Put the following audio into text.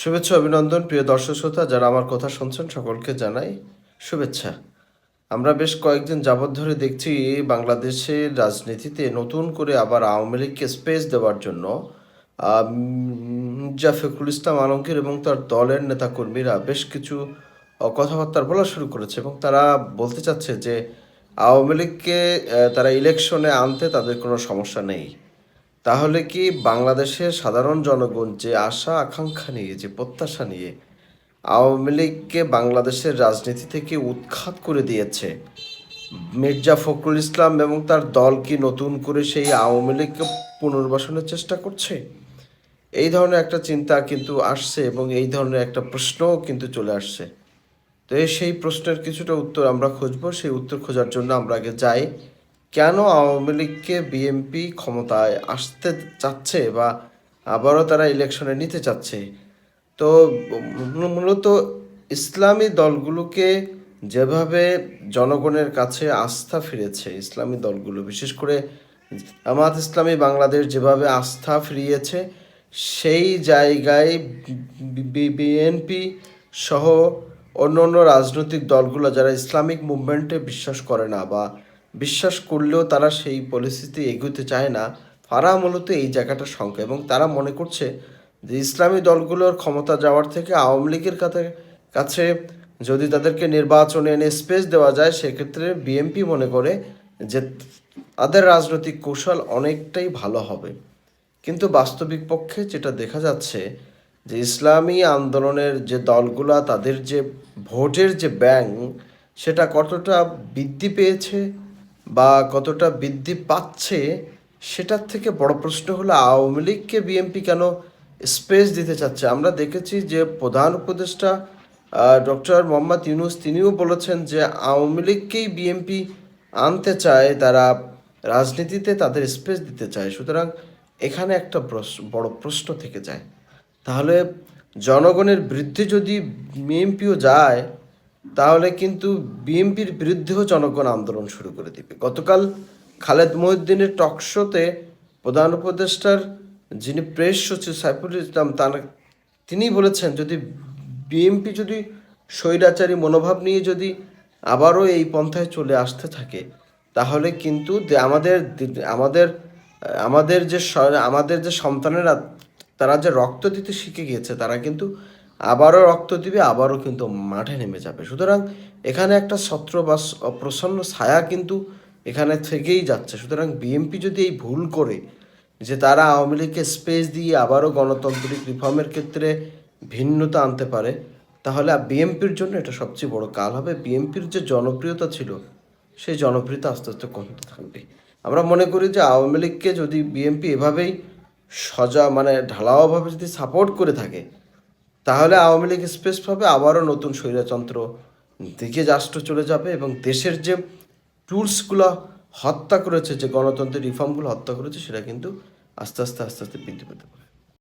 শুভেচ্ছা, অভিনন্দন, প্রিয় দর্শক শ্রোতা, যারা আমার কথা শুনছেন, সকলকে জানাই শুভেচ্ছা। আমরা বেশ কয়েকদিন যাবৎ ধরে দেখছি বাংলাদেশের রাজনীতিতে নতুন করে আবার আওয়ামী লীগকে স্পেস দেওয়ার জন্য জাফিকুল ইসলাম আলমগীর এবং তার দলের নেতাকর্মীরা বেশ কিছু কথাবার্তা বলা শুরু করেছে এবং তারা বলতে চাচ্ছে যে আওয়ামী লীগকে তারা ইলেকশনে আনতে তাদের কোনো সমস্যা নেই। তাহলে কি বাংলাদেশের সাধারণ জনগণ যে আশা, আকাঙ্ক্ষা নিয়ে, যে প্রত্যাশা নিয়ে আওয়ামী লীগকে বাংলাদেশের রাজনীতি থেকে উৎখাত করে দিয়েছে? মির্জা ফখরুল ইসলাম এবং তার দল কি নতুন করে সেই আওয়ামী লীগকে পুনর্বাসনের চেষ্টা করছে? এই ধরনের একটা চিন্তা কিন্তু আসছে এবং এই ধরনের একটা প্রশ্নও কিন্তু চলে আসছে। তো সেই প্রশ্নের কিছুটা উত্তর আমরা খুঁজবো। সেই উত্তর খোঁজার জন্য আমরা আগে যাই। কেন আওয়ামী লীগকে বিএনপি ক্ষমতায় আসতে চাচ্ছে বা আবারও তারা ইলেকশনে নিতে চাচ্ছে? তো মূলত ইসলামী দলগুলোকে যেভাবে জনগণের কাছে আস্থা ফিরেছে, ইসলামী দলগুলো, বিশেষ করে জামাত ইসলামী বাংলাদেশ যেভাবে আস্থা ফিরিয়েছে, সেই জায়গায় বিএনপি সহ অন্য অন্য রাজনৈতিক দলগুলো যারা ইসলামিক মুভমেন্টে বিশ্বাস করে না বা বিশ্বাস করলেও তারা সেই পলিসিতে এগোতে চায় না। তারা মূলত এই জায়গাটা সংখ্যা এবং তারা মনে করছে যে ইসলামী দলগুলোর ক্ষমতা যাওয়ার থেকে আওয়ামী লীগের কাছে যদি তাদেরকে নির্বাচনে এনে স্পেস দেওয়া যায়, সেক্ষেত্রে বিএনপি মনে করে যে তাদের রাজনৈতিক কৌশল অনেকটাই ভালো হবে। কিন্তু বাস্তবিক পক্ষে যেটা দেখা যাচ্ছে যে ইসলামী আন্দোলনের যে দলগুলা, তাদের যে ভোটের যে ব্যাংক সেটা কতটা বৃদ্ধি পেয়েছে বা কতটা বৃদ্ধি পাচ্ছে সেটার থেকে বড় প্রশ্ন হলো, আওয়ামী লীগকে বিএনপি কেন স্পেস দিতে চাচ্ছে? আমরা দেখেছি যে প্রধান উপদেষ্টা ডক্টর মোহাম্মদ ইউনুস, তিনিও বলেছেন যে আওয়ামী লীগকেই বিএনপি আনতে চায়, তারা রাজনীতিতে তাদের স্পেস দিতে চায়। সুতরাং এখানে একটা বড় প্রশ্ন থেকে যায়। তাহলে জনগণের বৃদ্ধি যদি বিএনপিও যায় তাহলে কিন্তু বিএনপির বিরুদ্ধেও জনগণ আন্দোলন শুরু করে দিবে। গতকাল খালেদ মহিউদ্দিনের টকশোতে প্রধান উপদেষ্টার যিনি প্রেস সচিব সাইফুল ইসলাম, তার তিনি বলেছেন, যদি বিএনপি যদি স্বৈরাচারী মনোভাব নিয়ে যদি আবারও এই পন্থায় চলে আসতে থাকে, তাহলে কিন্তু আমাদের আমাদের আমাদের যে আমাদের যে সন্তানেরা, তারা যে রক্ত দিতে শিখে গিয়েছে, তারা কিন্তু আবারও রক্ত দিবে, আবারও কিন্তু মাঠে নেমে যাবে। সুতরাং এখানে একটা ছত্র বা স- প্রসন্ন ছায়া কিন্তু এখানে থেকেই যাচ্ছে। সুতরাং বিএনপি যদি এই ভুল করে যে তারা আওয়ামী লীগকে স্পেস দিয়ে আবারও গণতান্ত্রিক রিফর্মের ক্ষেত্রে ভিন্নতা আনতে পারে, তাহলে বিএনপির জন্য এটা সবচেয়ে বড় কাল হবে। বিএনপির যে জনপ্রিয়তা ছিল, সেই জনপ্রিয়তা আস্তে আস্তে কমতে থাকবে। আমরা মনে করি যে আওয়ামী লীগকে যদি বিএনপি এভাবেই সজা মানে ঢালাওভাবে যদি সাপোর্ট করে থাকে তাহলে আওয়ামী লীগ স্পেস পাবে আবারও নতুন স্বৈরতন্ত্র দিকে রাষ্ট্র চলে যাবে এবং দেশের যে টুলসগুলো হত্যা করেছে, যে গণতন্ত্রের রিফর্মগুলো হত্যা করেছে, সেটা কিন্তু আস্তে আস্তে আস্তে আস্তে বৃদ্ধি পেতে পারে।